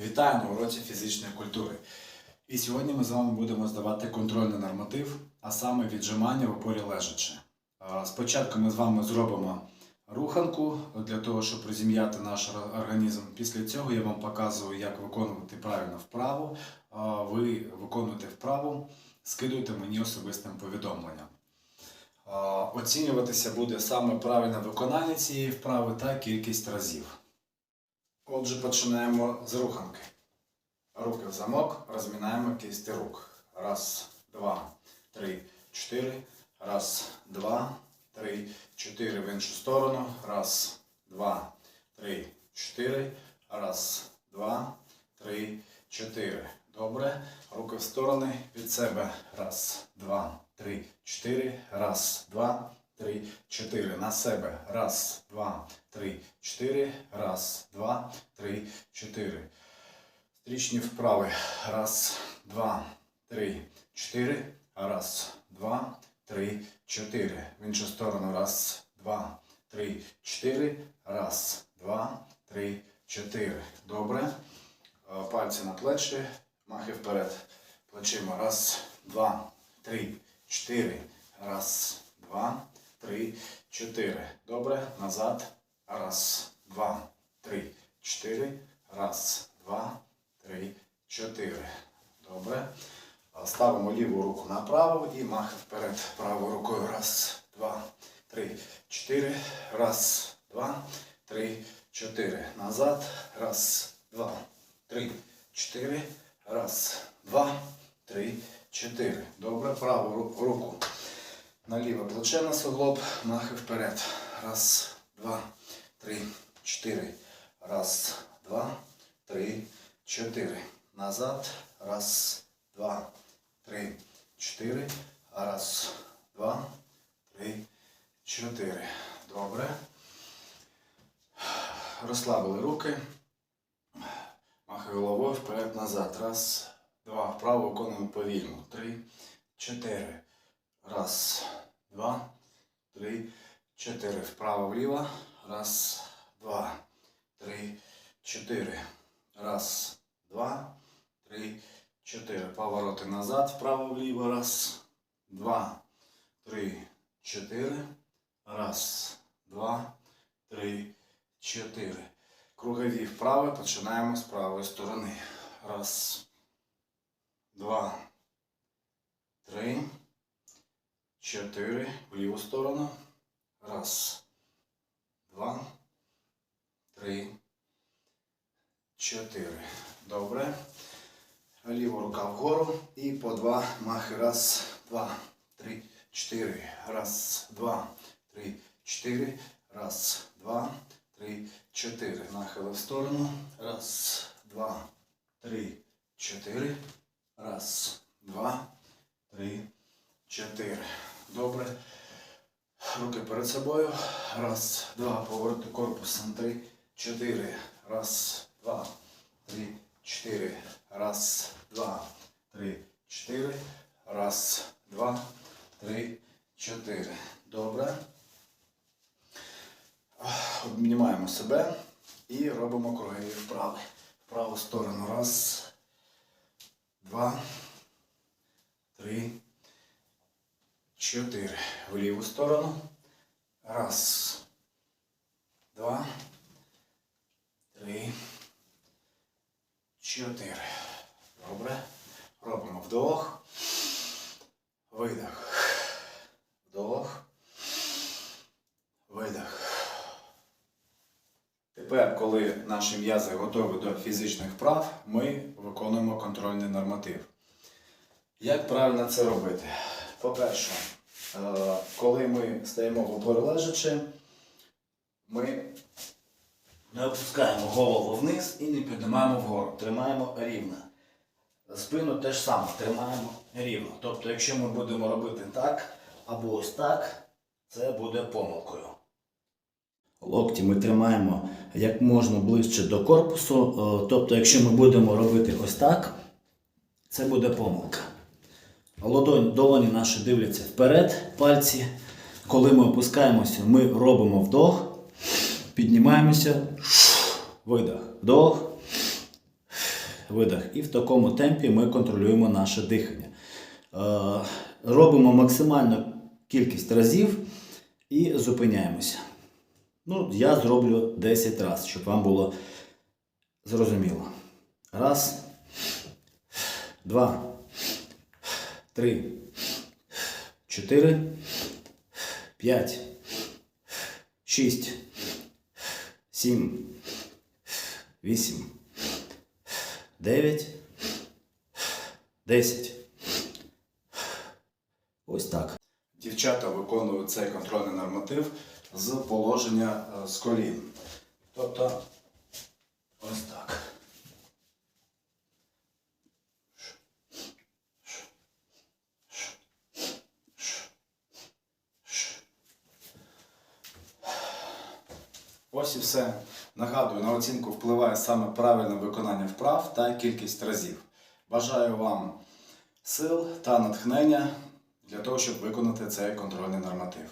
Вітаю на уроці фізичної культури. І сьогодні ми з вами будемо здавати контрольний норматив, а саме віджимання в опорі лежачи. Спочатку ми з вами зробимо руханку для того, щоб розім'яти наш організм. Після цього я вам показую, як виконувати правильно вправу. А, Ви виконуєте вправу, скидуєте мені особистим повідомленням. Оцінюватися буде саме правильне виконання цієї вправи та кількість разів. Отже, починаємо з руханки. Руки в замок, розмінаємо кисті рук. Раз, два, три, чотири. Раз, два, три, чотири в іншу сторону. Раз, два, три, чотири. Раз, два, три, чотири. Добре. Руки в сторони від себе. Раз, два, три, чотири. Раз, два, три, чотири. На себе. Раз, два, три, чотири. Раз, два, три, чотири. Стрічні вправи. Раз, два, три, чотири. Раз, два, три, чотири. В іншу сторону. Раз, два, три, чотири. Раз, два, три, чотири. Добре. Е, Пальці на плечі. Махи вперед. Плечима. Раз, два, три, чотири. Раз, два, три, чотири. Добре. Назад. Раз, два, три, чотири. Раз, два, три, чотири. Добре. Ставимо ліву руку направо і махи вперед. Правою рукою. Раз, два, три, чотири. Раз, два, три, чотири. Назад. Раз, два, три, чотири. Раз, два, три, чотири. Добре. Праву руку на ліве плече на суглоб. Махи вперед. Раз, два, три, чотири. Раз, два, три, чотири. Назад. Раз, два, три, чотири. Раз, два, три, чотири. Добре. Розслабили руки. Махи головою вперед-назад. Раз, два. Вправо виконуємо повільно. Три, чотири. Раз, два, три, чотири. Вправо вліво. Раз, два, три, чотири. Раз, два, три, чотири. Повороти назад. Вправо вліво. Раз, два, три, чотири. Раз, два, три, чотири. Кругові вправи починаємо з правої сторони. Раз, два, три, чотири. В ліву сторону. Раз, два, три, чотири. Добре. Ліва рука вгору і по два махи. Раз, два, три, чотири. Раз, два, три, чотири. Раз, два, три, чотири. Нахили в сторону. Раз, два, три, чотири. Раз, два, три, чотири. Добре. Руки перед собою. Раз, два. Повороти корпусом. Три, чотири. Раз, два, три, чотири. Раз, два, три, чотири. Раз, два, три, чотири. Добре. Обнімаємо себе і робимо кругові вправи. В праву сторону. Раз, два, три, чотири. В ліву сторону. Раз, два, три, чотири. Добре. Робимо вдох. Видох. Вдох. Видох. Тепер, коли наші м'язи готові до фізичних вправ, ми виконуємо контрольний норматив. Як правильно це робити? По-перше, коли ми стаємо в лежачи, ми не опускаємо голову вниз і не піднімаємо вгору. Тримаємо рівно. Спину теж саме тримаємо рівно. Тобто, якщо ми будемо робити так або ось так, це буде помилкою. Локті ми тримаємо як можна ближче до корпусу. Е, Тобто, якщо ми будемо робити ось так, це буде помилка. Ладонь, долоні наші дивляться вперед, пальці. Коли ми опускаємося, ми робимо вдох, піднімаємося, видох, вдох, видах. І в такому темпі ми контролюємо наше дихання. Е, робимо максимальну кількість разів і зупиняємося. Ну, я зроблю 10 разів, щоб вам було зрозуміло. Раз, два, три, чотири, п'ять, шість, сім, вісім, дев'ять, десять. Ось так. Дівчата виконують цей контрольний норматив з положення е, з колін. Тобто ось так. Ось і все. Нагадую, на оцінку впливає саме правильне виконання вправ та кількість разів. Бажаю вам сил та натхнення для того, щоб виконати цей контрольний норматив.